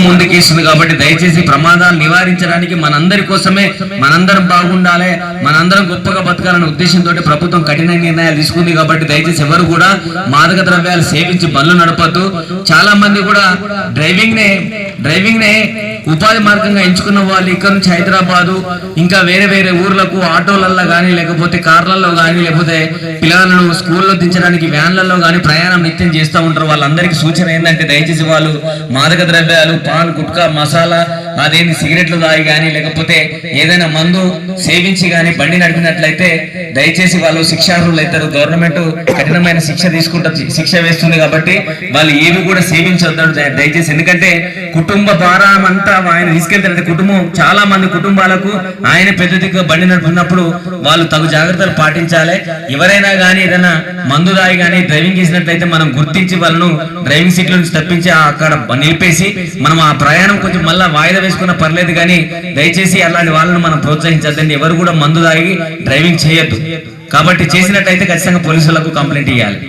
ముందుకేసింది కాబట్టి దయచేసి ప్రమాదాలు నివారించడానికి మనందరి కోసమే మనందరం బాగుండాలి మనందరం గొప్పగా బతకాలనే ఉద్దేశంతో ప్రభుత్వం కఠిన నిర్ణయాలు తీసుకుంది కాబట్టి దయచేసి ఎవరు కూడా మాదక ద్రవ్యాలు సేవించి బండ్లు నడపద్దు. చాలా మంది కూడా డ్రైవింగ్ నే డ్రైవింగ్ నే ఉపాధి మార్గంగా ఎంచుకున్న వాళ్ళు ఇక్కడ నుంచి హైదరాబాదు ఇంకా వేరే వేరే ఊర్లకు ఆటోలలో కానీ లేకపోతే కార్లలో కానీ లేకపోతే పిల్లలను స్కూల్లో దించడానికి వ్యాన్లలో కానీ ప్రయాణం నిత్యం చేస్తూ ఉంటారు. వాళ్ళందరికీ సూచన ఏంటంటే దయచేసి వాళ్ళు మాదక ద్రవ్యాలు పాన్ గుట్కా మసాలా అదేంటి సిగరెట్లు తాగి కానీ లేకపోతే ఏదైనా మందు సేవించి కానీ బండి నడిపినట్లయితే దయచేసి వాళ్ళు శిక్షార్హులు అవుతారు. గవర్నమెంట్ కఠినమైన శిక్ష తీసుకుంటుంది శిక్ష వేస్తుంది కాబట్టి వాళ్ళు ఏవి కూడా సేవించొద్దాడు దయచేసి. ఎందుకంటే కుటుంబ భారం అంతా ఆయన తీసుకెళ్తారంటే కుటుంబం చాలా మంది కుటుంబాలకు ఆయన పెద్ద దిగ్గా బండి నడుపుతున్నప్పుడు వాళ్ళు తగు జాగ్రత్తలు పాటించాలి. ఎవరైనా కానీ ఏదైనా మందు దాగి కానీ డ్రైవింగ్ చేసినట్లయితే మనం గుర్తించి వాళ్ళను డ్రైవింగ్ సీట్ నుంచి తప్పించి అక్కడ నిలిపేసి మనం ఆ ప్రయాణం కొంచెం మళ్ళీ వాయిదా వేసుకున్న పర్లేదు కానీ దయచేసి అలాంటి వాళ్ళను మనం ప్రోత్సహించద్దండి. ఎవరు కూడా మందు తాగి డ్రైవింగ్ చేయొద్దు. కాబట్టి చేసినట్టయితే ఖచ్చితంగా పోలీసులకు కంప్లైంట్ ఇవ్వాలి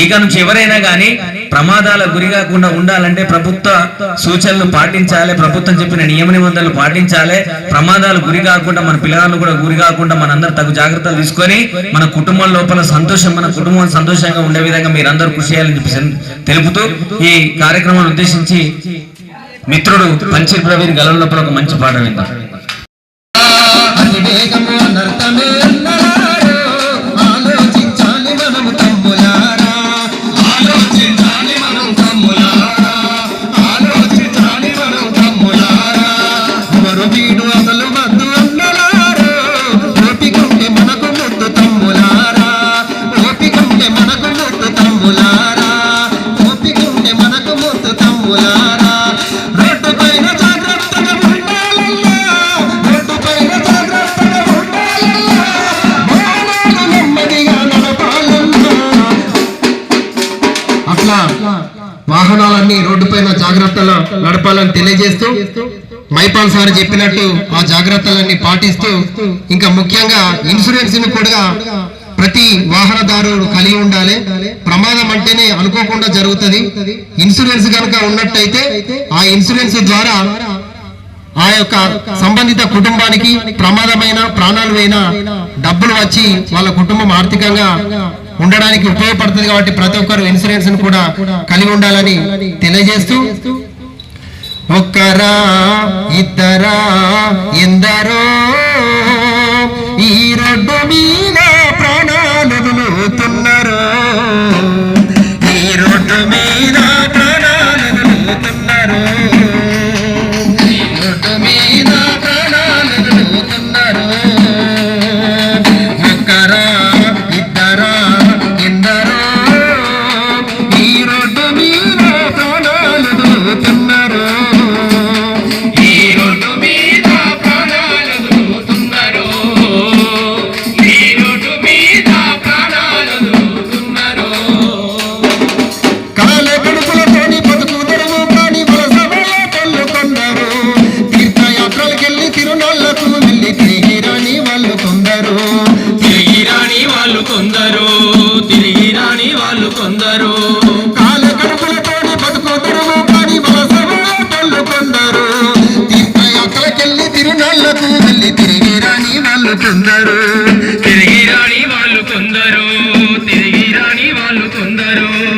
ఇక నుంచి ఎవరైనా కానీ ప్రమాదాల గురి కాకుండా ఉండాలంటే ప్రభుత్వ సూచనలు పాటించాలి. ప్రభుత్వం చెప్పిన నియమ నిబంధనలు పాటించాలి. ప్రమాదాలు గురి కాకుండా మన పిల్లలు కూడా గురి కాకుండా మనందరూ తగు జాగ్రత్తలు తీసుకొని మన కుటుంబం లోపల సంతోషం మన కుటుంబం సంతోషంగా ఉండే విధంగా మీరందరూ కృషి చేయాలని చెప్పి తెలుపుతూ ఈ కార్యక్రమాన్ని ఉద్దేశించి మిత్రుడు పంచి ప్రవీణ్ గలం ఒక మంచి పాట విందాం. జాగ్రత్తలు నడపాలని తెలియజేస్తూ మైపాల్ సార్ చెప్పినట్టు ఆ జాగ్రత్తలన్నీ పాటిస్తూ ఇంకా ముఖ్యంగా ఇన్సూరెన్స్ని కూడా ప్రతి వాహనదారుడు కలిగి ఉండాలి. ప్రమాదం అంటేనే అనుకోకుండా జరుగుతుంది. ఇన్సూరెన్స్ కనుక ఉన్నట్టయితే ఆ ఇన్సూరెన్స్ ద్వారా ఆ యొక్క సంబంధిత కుటుంబానికి ప్రమాదమైన ప్రాణాలు డబ్బులు వచ్చి వాళ్ళ కుటుంబం ఆర్థికంగా ఉండడానికి ఉపయోగపడుతుంది కాబట్టి ప్రతి ఒక్కరు ఇన్సూరెన్స్ కూడా కలిగి ఉండాలని తెలియజేస్తూ ఒక్కరా ఇద్దరా ఎందరో ఈ రోడ్డు మీద करो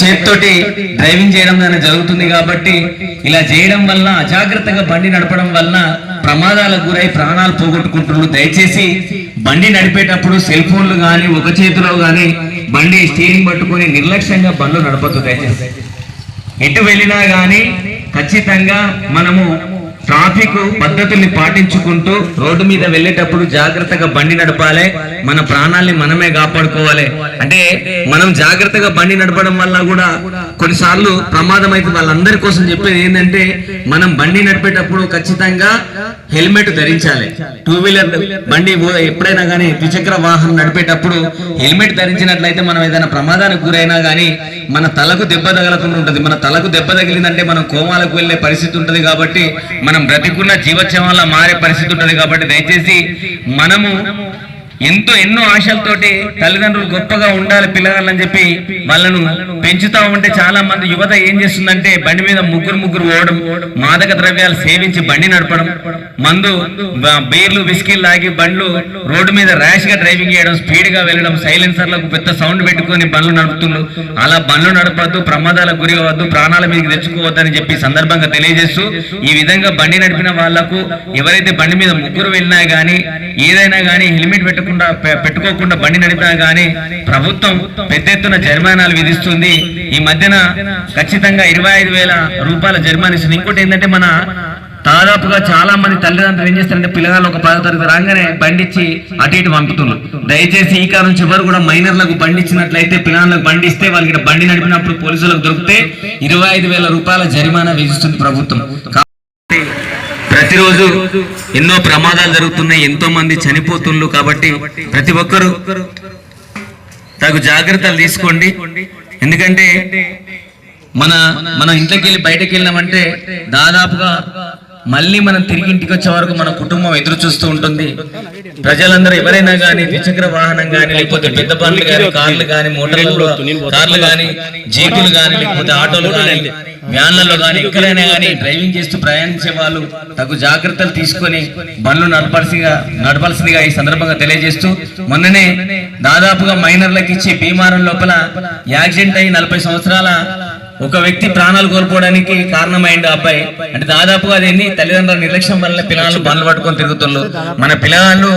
చేతితోటి డ్రైవింగ్ చేయడం అనేది జరుగుతుంది కాబట్టి ఇలా చేయడం వల్ల అజాగ్రత్తగా బండి నడపడం వల్ల ప్రమాదాలకు గురై ప్రాణాలు పోగొట్టుకుంటున్నారు. దయచేసి బండి నడిపేటప్పుడు సెల్ ఫోన్లు కానీ ఒక చేతిలో కానీ బండి స్టీరింగ్ పట్టుకుని నిర్లక్ష్యంగా బండ్లు నడపద్దు దయచేసి. ఎటు వెళ్ళినా కానీ ఖచ్చితంగా మనము ట్రాఫిక్ పద్ధతుల్ని పాటించుకుంటూ రోడ్డు మీద వెళ్ళేటప్పుడు జాగ్రత్తగా బండి నడపాలి. మన ప్రాణాల్ని మనమే కాపాడుకోవాలి. అంటే మనం జాగ్రత్తగా బండి నడపడం వల్ల కూడా కొన్నిసార్లు ప్రమాదం అయితే వాళ్ళందరి కోసం చెప్పేది ఏంటంటే మనం బండి నడిపేటప్పుడు ఖచ్చితంగా హెల్మెట్ ధరించాలి. టూ వీలర్ బండి ఎప్పుడైనా కానీ ద్విచక్ర వాహనం నడిపేటప్పుడు హెల్మెట్ ధరించినట్లయితే మనం ఏదైనా ప్రమాదానికి గురైనా కానీ మన తలకు దెబ్బ తగలకుండా ఉంటుంది. మన తలకు దెబ్బ తగిలిందంటే మనం కోమాలకు వెళ్ళే పరిస్థితి ఉంటుంది కాబట్టి మన బ్రతికున్న జీవోత్సవంలా మారే పరిస్థితి ఉంటుంది కాబట్టి దయచేసి మనము ఎంతో ఎన్నో ఆశలతోటి తల్లిదండ్రులు గొప్పగా ఉండాలి పిల్లగాళ్ళని చెప్పి వాళ్ళను పెంచుతా ఉంటే చాలా మంది యువత ఏం చేస్తుందంటే బండి మీద ముగ్గురు ముగ్గురు పోవడం మాదక ద్రవ్యాలు సేవించి బండి నడపడం మందు బీర్లు విస్కీలు లాగి బండ్లు రోడ్డు మీద ర్యాష్గా డ్రైవింగ్ చేయడం స్పీడ్గా వెళ్ళడం సైలెన్సర్లకు పెద్ద సౌండ్ పెట్టుకొని బండ్లు నడుపుతుండ్రు. అలా బండ్లు నడపద్దు ప్రమాదాలకు గురి అవ్వద్దు ప్రాణాల మీదకి తెచ్చుకోవద్దని చెప్పి సందర్భంగా తెలియజేస్తూ ఈ విధంగా బండి నడిపిన వాళ్ళకు ఎవరైతే బండి మీద ముగ్గురు వెళ్ళినా గానీ ఏదైనా గానీ హెల్మెట్ పెట్టకుండా పెట్టుకోకుండా బండి నడిపినా గానీ ప్రభుత్వం పెద్ద ఎత్తున జరిమానాలు విధిస్తుంది. ఈ మధ్యన ఖచ్చితంగా ఇరవై ఐదు వేల రూపాయల జరిమానా ఇస్తుంది. ఇంకోటి ఏంటంటే మన దాదాపుగా చాలా మంది తల్లిదండ్రులు ఏం చేస్తారంటే పిల్లగాళ్ళు ఒక పదో తరగతి రాగానే బండిచ్చి అటు ఇటు పంపుతున్నారు. దయచేసి ఈ కాలం చివరి కూడా మైనర్లకు బండి ఇచ్చినట్లయితే పిల్లలకు బండి ఇస్తే వాళ్ళకి బండి నడిపినప్పుడు పోలీసులకు దొరికితే ఇరవై ఐదు వేల రూపాయల జరిమానా విధిస్తుంది ప్రభుత్వం. ప్రతిరోజు ఎన్నో ప్రమాదాలు జరుగుతున్నాయి ఎంతో మంది చనిపోతున్నారు కాబట్టి ప్రతి ఒక్కరూ తగు జాగ్రత్తలు తీసుకోండి. ఎందుకంటే మన మనం ఇంట్లోకి వెళ్ళి బయటకు వెళ్ళినామంటే దాదాపుగా మళ్ళీ మనం తిరిగి ఇంటికి వచ్చే వరకు మన కుటుంబం ఎదురు చూస్తూ ఉంటుంది. ప్రజలందరూ ఎవరైనా కానీ ద్విచక్ర వాహనం కానీ లేకపోతే పెద్ద బండ్లు కానీ కార్లు కానీ మోటార్లు కార్లు కానీ జీపులు కానీ లేకపోతే ఆటోలు కానీ వ్యాన్లలో కానీ ఎక్కడైనా కానీ డ్రైవింగ్ చేస్తూ ప్రయాణించే వాళ్ళు తగు జాగ్రత్తలు తీసుకొని బండ్లు నడపాల్సిగా నడపాల్సిందిగా ఈ సందర్భంగా తెలియజేస్తూ మొన్ననే దాదాపుగా మైనర్లకు ఇచ్చి బీమారం లోపల యాక్సిడెంట్ అయి నలభై సంవత్సరాల ఒక వ్యక్తి ప్రాణాలు కోల్పోవడానికి కారణమైంది ఆ అబ్బాయి. అంటే దాదాపుగా అది తల్లిదండ్రుల నిర్లక్ష్యం వల్ల పిల్లలు బండ్లు పట్టుకొని తిరుగుతున్నారు. మన పిల్లలు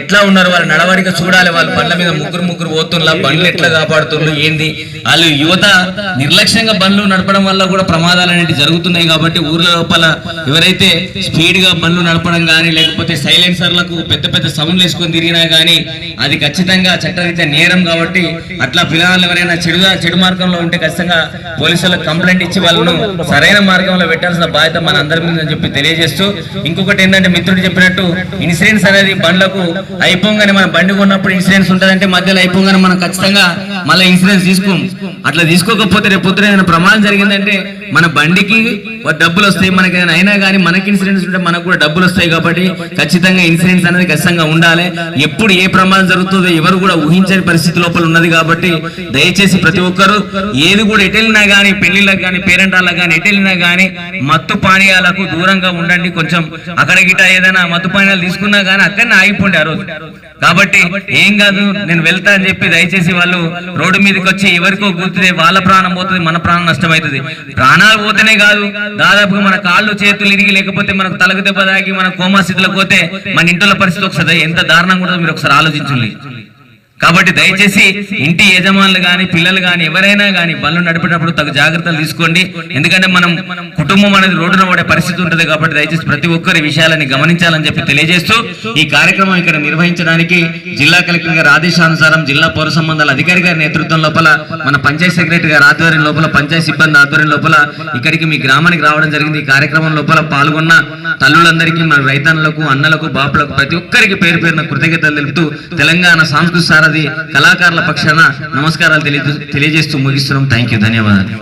ఎట్లా ఉన్నారు? వాళ్ళ నడవడిక చూడాలి. వాళ్ళ బండ్ల మీద ముగ్గురు ముగ్గురు పోతున్నా బండ్లు ఎట్లా కాపాడుతున్నారు? ఏంది? వాళ్ళు యువత నిర్లక్ష్యంగా బండ్లు నడపడం వల్ల కూడా ప్రమాదాలు అనేవి జరుగుతున్నాయి కాబట్టి ఊర్ల లోపల ఎవరైతే స్పీడ్గా బండ్లు నడపడం కానీ లేకపోతే సైలెన్సర్లకు పెద్ద పెద్ద సౌండ్లు వేసుకొని తిరిగినా కానీ అది ఖచ్చితంగా చట్టరీత్యా నేరం కాబట్టి అట్లా పిల్లలు ఎవరైనా చెడుగా చెడు మార్గంలో ఉంటే ఖచ్చితంగా పోలీసులకు కంప్లైంట్ ఇచ్చి వాళ్ళను సరైన మార్గంలో పెట్టాల్సిన బాధ్యత మన అందరి మీద చెప్పి తెలియజేస్తూ ఇంకొకటి ఏంటంటే మిత్రుడు చెప్పినట్టు ఇన్సూరెన్స్ అనేది బండ్లకు అయిపోగానే మన బండి కొన్నప్పుడు ఇన్సూరెన్స్ ఉంటుందంటే మధ్యలో అయిపోగానే మనం ఖచ్చితంగా మళ్ళీ ఇన్సూరెన్స్ తీసుకోం. అట్లా తీసుకోకపోతే రేపు పొద్దున ఏదైనా ప్రమాదం జరిగిందంటే మన బండికి డబ్బులు వస్తాయి మనకి అయినా కానీ మనకి ఇన్సూరెన్స్ ఉంటే మనకు కూడా డబ్బులు వస్తాయి కాబట్టి ఖచ్చితంగా ఇన్సూరెన్స్ అనేది ఖచ్చితంగా ఉండాలి. ఎప్పుడు ఏ ప్రమాదం జరుగుతుందో ఎవరు కూడా ఊహించని పరిస్థితి లోపల ఉన్నది కాబట్టి దయచేసి ప్రతి ఒక్కరు ఏది కూడా ఎటెళ్ళినా కానీ పెళ్ళిళ్ళకి కానీ పేరెంటాలకు కానీ ఎటెళ్ళినా కానీ మత్తు పానీయాలకు దూరంగా ఉండండి కొంచెం. అక్కడ గిట ఏదైనా మత్తు పానీయాలు తీసుకున్నా కానీ అక్కడనే ఆగిపోండి ఆ రోజు. కాబట్టి ఏం కాదు నేను వెళ్తా అని చెప్పి దయచేసి వాళ్ళు రోడ్డు మీదకి వచ్చి ఎవరికో గుర్తుదే వాళ్ళ ప్రాణం పోతుంది మన ప్రాణం నష్టమవుతుంది. ప్రాణాలు పోతేనే కాదు. దాదాపుగా మన కాళ్ళు చేతులు ఇరిగి లేకపోతే మనకు తలకు దెబ్బ తాగి మన కోమా స్థితిలో పోతే మన ఇంట్లో పరిస్థితి ఒకసారి ఎంత దారుణంగా ఉంటుందో మీరు ఒకసారి ఆలోచించండి. కాబట్టి దయచేసి ఇంటి యజమానులు గాని పిల్లలు గాని ఎవరైనా గాని బండ్లు నడిపేటప్పుడు తగు జాగ్రత్తలు తీసుకోండి. ఎందుకంటే మనం కుటుంబం అనేది రోడ్డున పడే పరిస్థితి ఉంటుంది కాబట్టి దయచేసి ప్రతి ఒక్కరి విషయాలని గమనించాలని చెప్పి తెలియజేస్తూ ఈ కార్యక్రమం ఇక్కడ నిర్వహించడానికి జిల్లా కలెక్టర్ గారి ఆదేశానుసారం జిల్లా పౌర సంబంధాల అధికారి గారి నేతృత్వం లోపల మన పంచాయత్ సెక్రటరీ గారి ఆధ్వర్యం లోపల పంచాయత్ సిబ్బంది ఆధ్వర్యం లోపల ఇక్కడికి మీ గ్రామానికి రావడం జరిగింది. ఈ కార్యక్రమం లోపల పాల్గొన్న తల్లులందరికీ మన రైతన్నలకు అన్నలకు బాపులకు ప్రతి ఒక్కరికి పేరు పేరున కృతజ్ఞతలు తెలుపుతూ తెలంగాణ సాంస్కృతిక సారథి కళాకారుల పక్షాన నమస్కారాలు తెలియజేస్తూ ముగిస్తున్నాం. థ్యాంక్ యూ ధన్యవాదాలు.